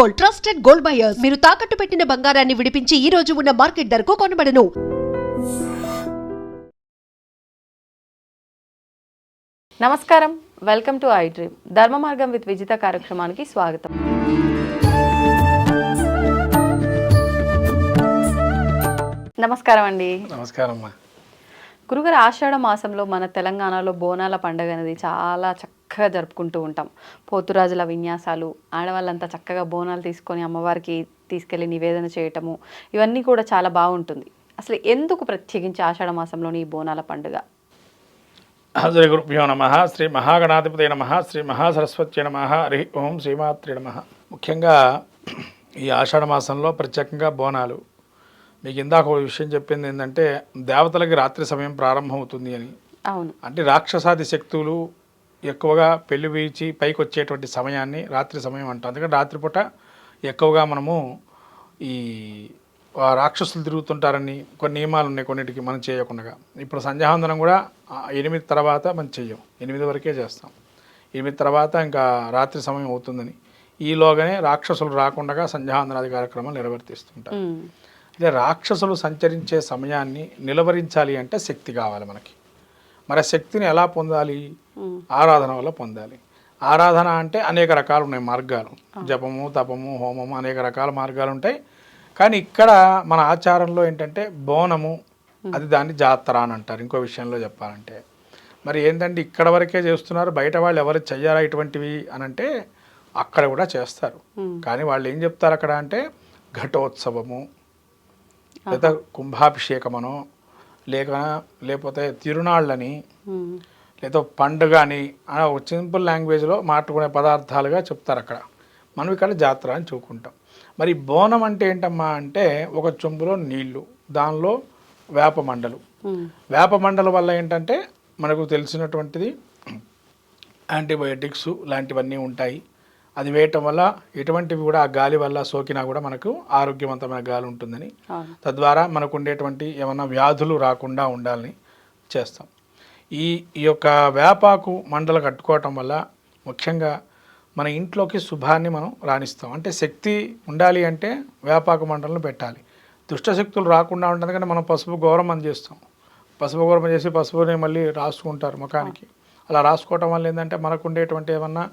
Gold trusted gold buyers. మీరు తాకట్టు పెట్టిన బంగారాన్ని విడిపించి ఈ రోజు ఉన్న మార్కెట్ ధరకు కొనబడను. నమస్కారం. వెల్కమ్ టు ఐ డ్రీమ్ ధర్మ మార్గం విత్ విజిత కార్యక్రమానికి స్వాగతం. నమస్కారం అండి. నమస్కారం అమ్మా. గురుగారు ఆషాఢ మాసంలో మన తెలంగాణలో బోనాల పండుగ అనేది చాలా చక్కగా జరుపుకుంటూ ఉంటాం. పోతురాజుల విన్యాసాలు ఆడవాళ్ళంతా చక్కగా బోనాలు తీసుకొని అమ్మవారికి తీసుకెళ్ళి నివేదన చేయటము ఇవన్నీ కూడా చాలా బాగుంటుంది. అసలు ఎందుకు ప్రత్యేకించి ఆషాఢ మాసంలోని ఈ బోనాల పండుగ? శ్రీ గురుభ్యో నమ శ్రీ మహాగణాధిపతి నమ శ్రీ మహాసరస్వతి నమ హరి ఓం శ్రీమాత్రి నమ. ముఖ్యంగా ఈ ఆషాఢ మాసంలో ప్రత్యేకంగా బోనాలు. మీకు ఇందాక ఒక విషయం చెప్పింది ఏంటంటే దేవతలకి రాత్రి సమయం ప్రారంభమవుతుంది అని. అవును. అంటే రాక్షసాది శక్తులు ఎక్కువగా పెళ్ళి వీచి పైకి వచ్చేటువంటి సమయాన్ని రాత్రి సమయం అంటాం. అందుకని రాత్రిపూట ఎక్కువగా మనము ఈ రాక్షసులు తిరుగుతుంటారని కొన్ని నియమాలు ఉన్నాయి కొన్నిటికి మనం చేయకుండా ఇప్పుడు సంధ్యావందనం కూడా ఎనిమిది తర్వాత మనం చెయ్యం. ఎనిమిది వరకే చేస్తాం. ఎనిమిది తర్వాత ఇంకా రాత్రి సమయం అవుతుందని. ఈలోగానే రాక్షసులు రాకుండా సంధ్యావందనాది కార్యక్రమాలు నిర్వర్తిస్తుంటారు. అంటే రాక్షసులు సంచరించే సమయాన్ని నిలవరించాలి అంటే శక్తి కావాలి మనకి. మరి శక్తిని ఎలా పొందాలి? ఆరాధన వల్ల పొందాలి. ఆరాధన అంటే అనేక రకాలు ఉన్నాయి మార్గాలు. జపము తపము హోమము అనేక రకాల మార్గాలు ఉంటాయి. కానీ ఇక్కడ మన ఆచారంలో ఏంటంటే బోనము అది దాన్ని జాతర అని అంటారు. ఇంకో విషయంలో చెప్పాలంటే. మరి ఏంటంటే ఇక్కడ వరకే చేస్తున్నారు బయట వాళ్ళు ఎవరు చెయ్యారా ఇటువంటివి అని అంటే అక్కడ కూడా చేస్తారు. కానీ వాళ్ళు ఏం చెప్తారు అక్కడ అంటే ఘటోత్సవము లేదా కుంభాభిషేకమనో లేక లేకపోతే తిరునాళ్ళని లేదా పండుగ అని అనే ఒక సింపుల్ లాంగ్వేజ్లో మాట్లాడుకునే పదార్థాలుగా చెప్తారు అక్కడ. మనం ఇక్కడ జాతర అని చూకుంటాం మరి బోనం అంటే ఏంటమ్మా అంటే ఒక చెంబులో నీళ్ళు దానిలో వేప మండలు. వేప మండల వల్ల ఏంటంటే మనకు తెలిసినటువంటిది యాంటీబయోటిక్స్ లాంటివన్నీ ఉంటాయి. అది వేయటం వల్ల ఎటువంటివి కూడా ఆ గాలి వల్ల సోకినా కూడా మనకు ఆరోగ్యవంతమైన గాలి ఉంటుందని. తద్వారా మనకు ఉండేటువంటి ఏమన్నా వ్యాధులు రాకుండా ఉండాలని చేస్తాం. ఈ ఈ యొక్క వేపాకు మండలు కట్టుకోవటం వల్ల ముఖ్యంగా మన ఇంట్లోకి శుభాన్ని మనం రాణిస్తాం. అంటే శక్తి ఉండాలి అంటే వేపాకు మండలను పెట్టాలి. దుష్టశక్తులు రాకుండా ఉంటుంది కానీ మనం పసుపు గౌరవం చేస్తాం. పసుపు గౌరవం చేసి పసుపుని మళ్ళీ రాసుకుంటారు ముఖానికి. అలా రాసుకోవటం వల్ల ఏంటంటే మనకు ఉండేటువంటి ఏమన్నా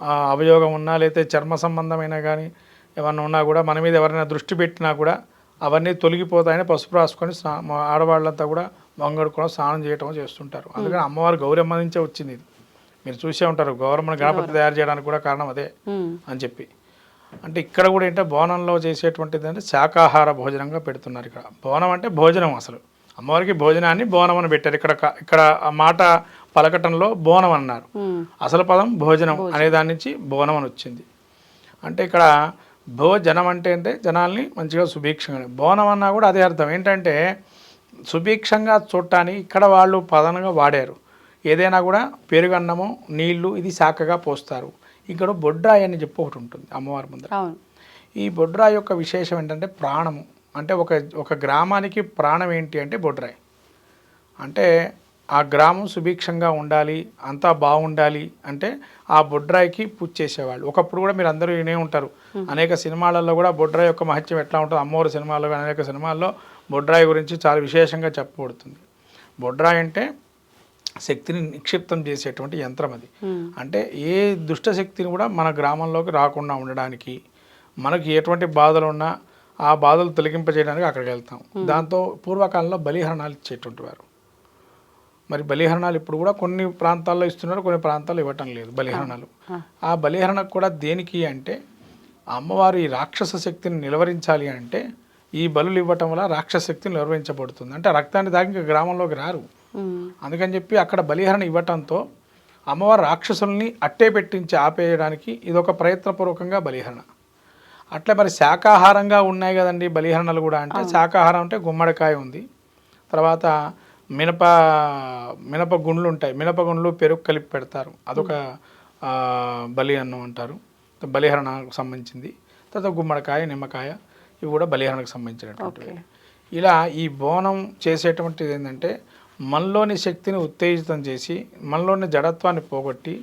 అభయోగం అవయోగం ఉన్నా లేకపోతే చర్మ సంబంధమైన కానీ ఏమన్నా ఉన్నా కూడా మన మీద ఎవరైనా దృష్టి పెట్టినా కూడా అవన్నీ తొలగిపోతాయని పసుపు రాసుకొని స్నా కూడా ఆడవాళ్ళంతా కూడా స్నానం చేయటం చేస్తుంటారు. అందుకని అమ్మవారు గౌరమ్మ నుంచే వచ్చింది ఇది. మీరు చూసే ఉంటారు గౌరమ్మని గణపతి తయారు చేయడానికి కూడా కారణం అదే అని చెప్పి. అంటే ఇక్కడ కూడా ఏంటంటే బోనంలో చేసేటువంటిది అంటే శాకాహార భోజనంగా పెడుతున్నారు ఇక్కడ. బోనం అంటే భోజనం అసలు. అమ్మవారికి భోజనాన్ని బోనం అని పెట్టారు. ఇక్కడ ఇక్కడ ఆ మాట పలకటంలో బోనం అన్నారు. అసలు పదం భోజనం అనే దాని నుంచి బోనం అని వచ్చింది. అంటే ఇక్కడ భోజనం అంటే అంటే జనాల్ని మంచిగా సుభిక్షంగా బోనం అన్నా కూడా అదే అర్థం. ఏంటంటే సుభిక్షంగా చూడటానికి ఇక్కడ వాళ్ళు పదనగా వాడారు. ఏదైనా కూడా పెరుగన్నము నీళ్ళు ఇది శాఖగా పోస్తారు. ఇక్కడ బొడ్రాయి అని చెప్పి ఒకటి ఉంటుంది అమ్మవారి ముందర. ఈ బొడ్రాయి యొక్క విశేషం ఏంటంటే ప్రాణము. అంటే ఒక ఒక గ్రామానికి ప్రాణం ఏంటి అంటే బొడ్రాయి. అంటే ఆ గ్రామం సుభిక్షంగా ఉండాలి అంతా బాగుండాలి అంటే ఆ బొడ్రాయికి పూజ చేసేవాళ్ళు. ఒకప్పుడు కూడా మీరు అందరూ వినే ఉంటారు. అనేక సినిమాలలో కూడా బొడ్రాయి యొక్క మహత్యం ఎట్లా ఉంటుంది అమ్మవారి సినిమాల్లో కానీ అనేక సినిమాల్లో బొడ్రాయి గురించి చాలా విశేషంగా చెప్పబడుతుంది. బొడ్రాయి అంటే శక్తిని నిక్షిప్తం చేసేటువంటి యంత్రం అది. అంటే ఏ దుష్ట శక్తిని కూడా మన గ్రామంలోకి రాకుండా ఉండడానికి మనకి ఎటువంటి బాధలు ఉన్నా ఆ బాధలు తొలగింపజేయడానికి అక్కడికి వెళ్తాం. దాంతో పూర్వకాలంలో బలిహరణాలు ఇచ్చేటువంటి వారు. మరి బలిహరణాలు ఇప్పుడు కూడా కొన్ని ప్రాంతాల్లో ఇస్తున్నారు కొన్ని ప్రాంతాల్లో ఇవ్వటం లేదు బలిహరణాలు. ఆ బలిహరణకు కూడా దేనికి అంటే అమ్మవారు ఈ రాక్షస శక్తిని నిలవరించాలి అంటే ఈ బలులు ఇవ్వటం వల్ల రాక్షస శక్తిని నిలవరించబడుతుంది అంటే రక్తాన్ని దాగి ఇంకా గ్రామంలోకి రారు. అందుకని చెప్పి అక్కడ బలిహరణ ఇవ్వటంతో అమ్మవారు రాక్షసుల్ని అట్టే పెట్టించి ఆపేయడానికి ఇదొక ప్రయత్నపూర్వకంగా బలిహరణ అట్లే మరి శాకాహారంగా ఉన్నాయి కదండి బలిహరణలు కూడా. అంటే శాకాహారం అంటే గుమ్మడికాయ ఉంది. తర్వాత మినప మినప గుండ్లు ఉంటాయి. మినప గుండ్లు పెరుగు కలిపి పెడతారు. అదొక బలి అన్నం అంటారు. బలిహరణకు సంబంధించింది. తర్వాత గుమ్మడికాయ నిమ్మకాయ ఇవి కూడా బలిహరణకు సంబంధించినటువంటివి. ఇలా ఈ బోనం చేసేటువంటిది ఏంటంటే మనలోని శక్తిని ఉత్తేజితం చేసి మనలోని జడత్వాన్ని పోగొట్టి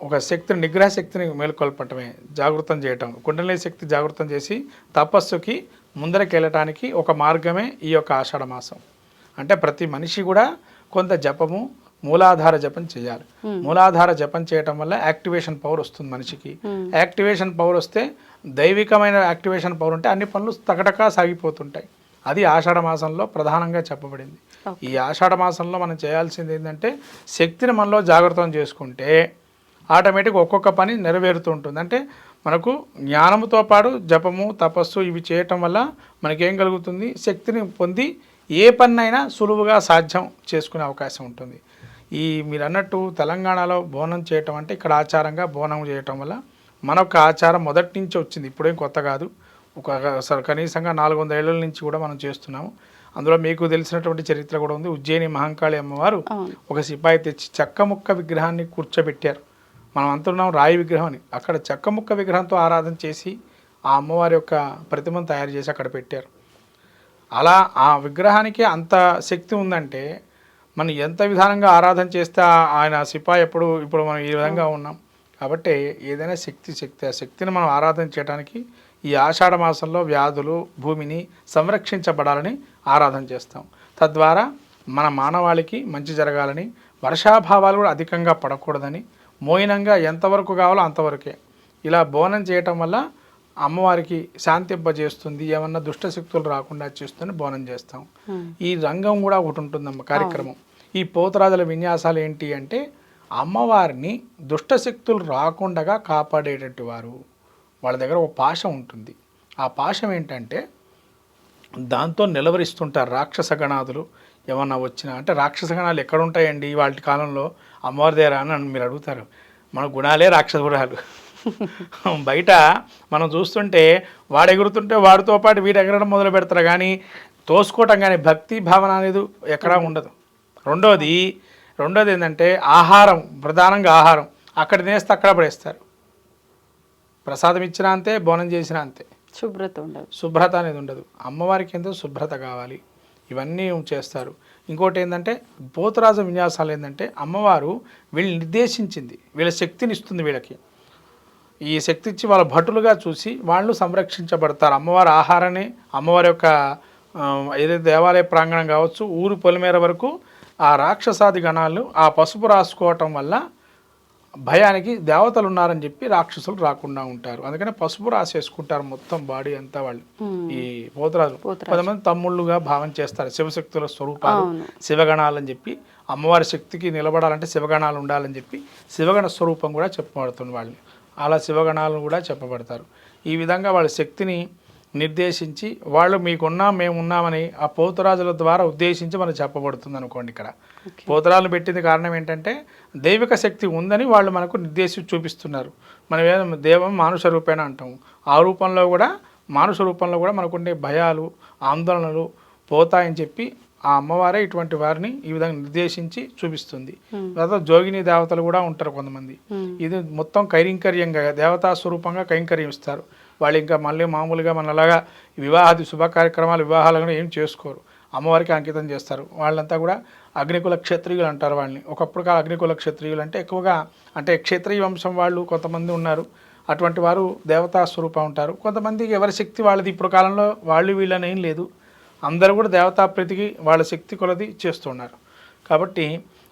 ఒక శక్తిని నిగ్రహ శక్తిని మేలుకొల్పటమే జాగృతం చేయటం. కుండలి శక్తి జాగృతం చేసి తపస్సుకి ముందరకెళ్ళటానికి ఒక మార్గమే ఈ యొక్క ఆషాఢ మాసం. అంటే ప్రతి మనిషి కూడా కొంత జపము మూలాధార జపం చేయాలి. మూలాధార జపం చేయటం వల్ల యాక్టివేషన్ పవర్ వస్తుంది మనిషికి. యాక్టివేషన్ పవర్ వస్తే దైవికమైన యాక్టివేషన్ పవర్ ఉంటే అన్ని పనులు తగటకా సాగిపోతుంటాయి. అది ఆషాఢ మాసంలో ప్రధానంగా చెప్పబడింది. ఈ ఆషాఢ మాసంలో మనం చేయాల్సింది ఏంటంటే శక్తిని మనలో జాగ్రత్తం చేసుకుంటే ఆటోమేటిక్ ఒక్కొక్క పని నెరవేరుతూ ఉంటుంది. అంటే మనకు జ్ఞానముతో పాటు జపము తపస్సు ఇవి చేయటం వల్ల మనకేం కలుగుతుంది? శక్తిని పొంది ఏ పన్నైనా సులువుగా సాధ్యం చేసుకునే అవకాశం ఉంటుంది. ఈ మీరు అన్నట్టు తెలంగాణలో బోనం చేయటం అంటే ఇక్కడ ఆచారంగా బోనం చేయటం వల్ల మనొక ఆచారం మొదటి నుంచి వచ్చింది. ఇప్పుడేం కొత్త కాదు. ఒక కనీసంగా నాలుగు వందల ఏళ్ళ నుంచి కూడా మనం చేస్తున్నాము. అందులో మీకు తెలిసినటువంటి చరిత్ర కూడా ఉంది. ఉజ్జయిని మహంకాళి అమ్మవారు ఒక సిపాయి తెచ్చి చెక్క ముక్క విగ్రహాన్ని కూర్చోబెట్టారు. మనం అంటున్నాం రాయి విగ్రహం అని. అక్కడ చెక్క ముక్క విగ్రహంతో ఆరాధన చేసి ఆ అమ్మవారి యొక్క ప్రతిమను తయారు చేసి అక్కడ పెట్టారు. అలా ఆ విగ్రహానికి అంత శక్తి ఉందంటే మనం ఎంత విధానంగా ఆరాధన చేస్తే ఆయన సిపాయి ఎప్పుడు ఇప్పుడు మనం ఈ విధంగా ఉన్నాం. కాబట్టి ఏదైనా శక్తి శక్తి ఆ శక్తిని మనం ఆరాధన చేయడానికి ఈ ఆషాఢ మాసంలో వ్యాధులు భూమిని సంరక్షించబడాలని ఆరాధన చేస్తాం. తద్వారా మన మానవాళికి మంచి జరగాలని వర్షాభావాలు కూడా అధికంగా పడకూడదని మోయినంగా ఎంతవరకు కావాలో అంతవరకే ఇలా బోనం చేయటం వల్ల అమ్మవారికి శాంతింపజేస్తుంది ఏమన్నా దుష్ట శక్తులు రాకుండా చేస్తుంది బోనం చేస్తాం. ఈ రంగం కూడా ఒకటి ఉంటుందమ్మ కార్యక్రమం. ఈ పోతరాజుల విన్యాసాలు ఏంటి అంటే అమ్మవారిని దుష్ట శక్తులు రాకుండా కాపాడేటట్టు వారు వాళ్ళ దగ్గర ఒక పాశం ఉంటుంది. ఆ పాశం ఏంటంటే దాంతో నిలవరిస్తుంటారు రాక్షస గణాదులు ఏమన్నా వచ్చినా అంటే రాక్షస గణాలు ఎక్కడ ఉంటాయండి వాటి కాలంలో? అమ్మవారి దగ్గర అని మీరు అడుగుతారు. మన గుణాలే రాక్షస గుణాలు. బయట మనం చూస్తుంటే వాడు ఎగురుతుంటే వాడితో పాటు వీడు ఎగరడం మొదలు పెడతారు కానీ తోసుకోవటం కానీ భక్తి భావన అనేది ఎక్కడా ఉండదు. రెండోది రెండోది ఏంటంటే ఆహారం ప్రధానంగా ఆహారం. అక్కడ తినేస్తే అక్కడ పడేస్తారు. ప్రసాదం ఇచ్చినా అంతే బోనం చేసినా అంతే. శుభ్రత ఉండదు. శుభ్రత అనేది ఉండదు. అమ్మవారికి ఎంతో శుభ్రత కావాలి. ఇవన్నీ చేస్తారు. ఇంకోటి ఏంటంటే పోతరాజు విన్యాసాలు ఏంటంటే అమ్మవారు వీళ్ళని నిర్దేశించింది వీళ్ళ శక్తిని ఇస్తుంది వీళ్ళకి. ఈ శక్తి ఇచ్చి వాళ్ళ భటులుగా చూసి వాళ్ళు సంరక్షించబడతారు. అమ్మవారి ఆహారాన్ని అమ్మవారి యొక్క ఏదైతే దేవాలయ ప్రాంగణం కావచ్చు ఊరు పొలిమేర వరకు ఆ రాక్షసాది గణాలు ఆ పసుపు రాసుకోవటం వల్ల భయానికి దేవతలు ఉన్నారని చెప్పి రాక్షసులు రాకుండా ఉంటారు. అందుకనే పసుపు రాసేసుకుంటారు మొత్తం బాడీ అంతా వాళ్ళు. ఈ పోతరాజు. కొంతమంది తమ్ముళ్ళుగా భావం చేస్తారు. శివశక్తుల స్వరూపాలు శివగణాలని చెప్పి అమ్మవారి శక్తికి నిలబడాలంటే శివగణాలు ఉండాలని చెప్పి శివగణ స్వరూపం కూడా చెప్పబడుతుంది వాళ్ళని అలా శివగణాలను కూడా చెప్పబడతారు. ఈ విధంగా వాళ్ళ శక్తిని నిర్దేశించి వాళ్ళు మీకున్నా మేము ఉన్నామని ఆ పోతురాజుల ద్వారా ఉద్దేశించి మనకు చెప్పబడుతుంది అనుకోండి ఇక్కడ పోతురాజులు పెట్టింది కారణం ఏంటంటే దైవిక శక్తి ఉందని వాళ్ళు మనకు నిర్దేశించి చూపిస్తున్నారు. మనం ఏదో దేవం మానుష రూపేణ అంటాము. ఆ రూపంలో కూడా మానుష రూపంలో కూడా మనకుండే భయాలు ఆందోళనలు పోతాయని చెప్పి ఆ అమ్మవారే ఇటువంటి వారిని ఈ విధంగా నిర్దేశించి చూపిస్తుంది. తర్వాత జోగిని దేవతలు కూడా ఉంటారు కొంతమంది. ఇది మొత్తం కైంకర్యంగా దేవతా స్వరూపంగా కైంకర్యం ఇస్తారు. వాళ్ళు ఇంకా మళ్ళీ మామూలుగా మనలాగా వివాహాది శుభ కార్యక్రమాలు వివాహాలను ఏం చేసుకోరు. అమ్మవారికి అంకితం చేస్తారు. వాళ్ళంతా కూడా అగ్నికుల క్షత్రియులు అంటారు వాళ్ళని. ఒకప్పుడు కాదు అగ్నికుల క్షత్రియులు అంటే ఎక్కువగా అంటే క్షత్రియ వంశం వాళ్ళు కొంతమంది ఉన్నారు. అటువంటి వారు దేవతా స్వరూపం ఉంటారు. కొంతమంది ఎవరి శక్తి వాళ్ళది. ఇప్పుడు కాలంలో వాళ్ళు వీళ్ళని ఏం లేదు. అందరూ కూడా దేవతా ప్రీతికి వాళ్ళ శక్తి కొలది చేస్తున్నారు. కాబట్టి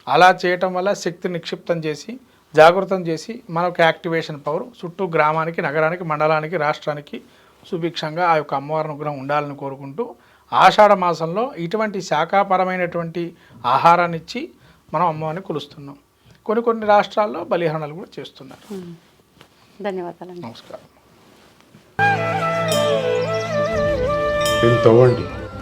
అలా చేయటం వల్ల శక్తి నిక్షిప్తం చేసి జాగృతం చేసి మనకు యాక్టివేషన్ పవర్ చుట్టూ గ్రామానికి నగరానికి మండలానికి రాష్ట్రానికి సుభిక్షంగా ఆ యొక్క అమ్మవారి అనుగ్రహం ఉండాలని కోరుకుంటూ ఆషాఢ మాసంలో ఇటువంటి శాఖాపరమైనటువంటి ఆహారాన్ని ఇచ్చి మనం అమ్మవారిని కొలుస్తున్నాం. కొన్ని కొన్ని రాష్ట్రాల్లో బలిహరణలు కూడా చేస్తున్నారు. ధన్యవాదాలండి. నమస్కారం. తవ్వండి.